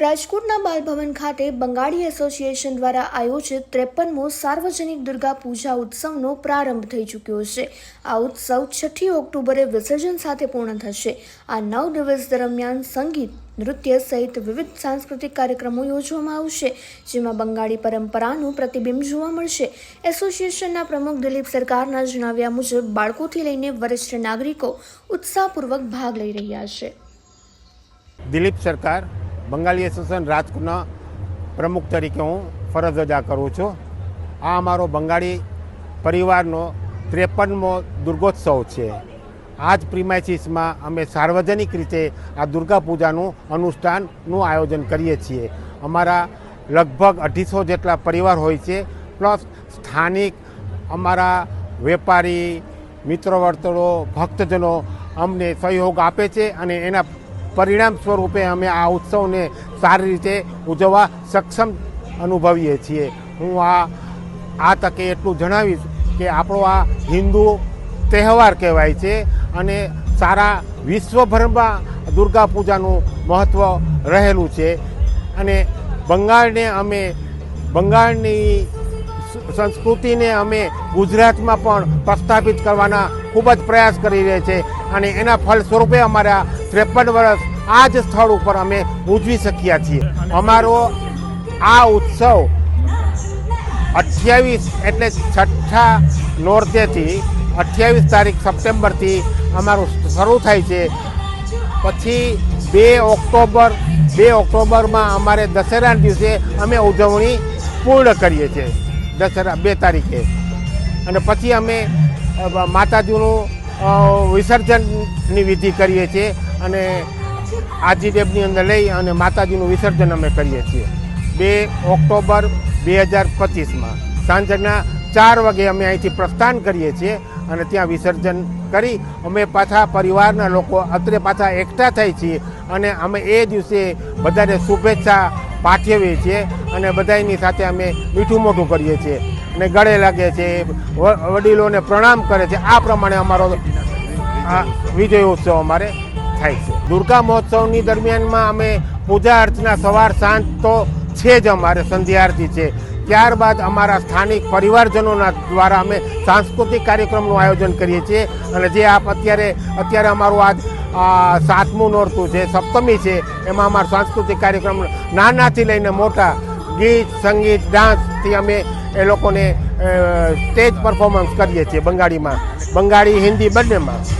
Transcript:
રાજકોટના બાલભવન ખાતે બંગાળી એસોસિએશન દ્વારા આયોજિત ત્રેપનમો સાર્વજનિક દુર્ગા પૂજા ઉત્સવનો પ્રારંભ થઈ ચૂક્યો છે. આ ઉત્સવ છઠ્ઠી ઓક્ટોબરે વિસર્જન સાથે પૂર્ણ થશે. આ નવ દિવસ દરમિયાન સંગીત, નૃત્ય સહિત વિવિધ સાંસ્કૃતિક કાર્યક્રમો યોજવામાં આવશે, જેમાં બંગાળી પરંપરાનું પ્રતિબિંબ જોવા મળશે. એસોસિએશનના પ્રમુખ દિલીપ સરકારના જણાવ્યા મુજબ, બાળકોથી લઈને વરિષ્ઠ નાગરિકો ઉત્સાહપૂર્વક ભાગ લઈ રહ્યા છે. દિલીપ સરકાર બંગાળી એસોસિએશન રાજકોટના પ્રમુખ તરીકે હું ફરજ અદા કરું છું. આ અમારો બંગાળી પરિવારનો ત્રેપનમો દુર્ગોત્સવ છે. આ જ પ્રિમાઇસીસમાં અમે સાર્વજનિક રીતે આ દુર્ગા પૂજાનું અનુષ્ઠાનનું આયોજન કરીએ છીએ. અમારા લગભગ અઢીસો જેટલા પરિવાર હોય છે, પ્લસ સ્થાનિક અમારા વેપારી મિત્ર વર્તુળો ભક્તજનો અમને સહયોગ આપે છે અને એના પરિણામ સ્વરૂપે અમે આ ઉત્સવને સારી રીતે ઉજવવા સક્ષમ અનુભવીએ છીએ. હું આ આ તકે એટલું જણાવીશ કે આપણો આ હિન્દુ તહેવાર કહેવાય છે અને સારા વિશ્વભરમાં દુર્ગા પૂજાનું મહત્ત્વ રહેલું છે. અને બંગાળને અમે, બંગાળની સંસ્કૃતિને અમે ગુજરાતમાં પણ પ્રસ્થાપિત કરવાના ખૂબ જ પ્રયાસ કરી રહ્યા છે અને એના ફળ સ્વરૂપે અમારા ત્રેપન વર્ષ આ જ સ્થળ ઉપર અમે ઉજવી શક્યા છીએ. અમારો આ ઉત્સવ અઠ્યાવીસ એટલે છઠ્ઠા નોરતેથી અઠ્યાવીસ તારીખ સપ્ટેમ્બરથી અમારું શરૂ થાય છે. પછી બે ઓક્ટોબર, બે ઓક્ટોબરમાં અમારે દશેરાના દિવસે અમે ઉજવણી પૂર્ણ કરીએ છીએ, દશેરા બે તારીખે. અને પછી અમે માતાજીનું વિસર્જનની વિધિ કરીએ છીએ. અને આજી ડેમની અંદર લઈ અને માતાજીનું વિસર્જન અમે કરીએ છીએ. બે ઓક્ટોબર બે હજાર પચીસમાં. સાંજના ચાર વાગે અમે અહીંથી પ્રસ્થાન કરીએ છીએ અને ત્યાં વિસર્જન કરી અમે પાછા પરિવારના લોકો અત્રે પાછા એકઠા થઈ છીએ અને અમે એ દિવસે બધાને શુભેચ્છા પાઠવીએ છીએ અને બધાની સાથે અમે મીઠું મોઢું કરીએ છીએ અને ગળે લાગે છે વડીલોને પ્રણામ કરે છે. આ પ્રમાણે અમારો વિજય ઉત્સવ અમારે થાય છે. દુર્ગા મહોત્સવની દરમિયાનમાં અમે પૂજા અર્ચના સવાર સાંજ તો છે જ અમારે સંધ્યા આરતી છે. ત્યારબાદ અમારા સ્થાનિક પરિવારજનોના દ્વારા અમે સાંસ્કૃતિક કાર્યક્રમનું આયોજન કરીએ છીએ અને જે આપ અત્યારે અત્યારે અમારું આજ સાતમું નોરતું છે, સપ્તમી છે, એમાં અમારો સાંસ્કૃતિક કાર્યક્રમ નાનાથી લઈને મોટા ગીત, સંગીત, ડાન્સથી અમે એ લોકોને સ્ટેજ પરફોર્મન્સ કરીએ છીએ બંગાળીમાં. બંગાળી, હિન્દી બંનેમાં.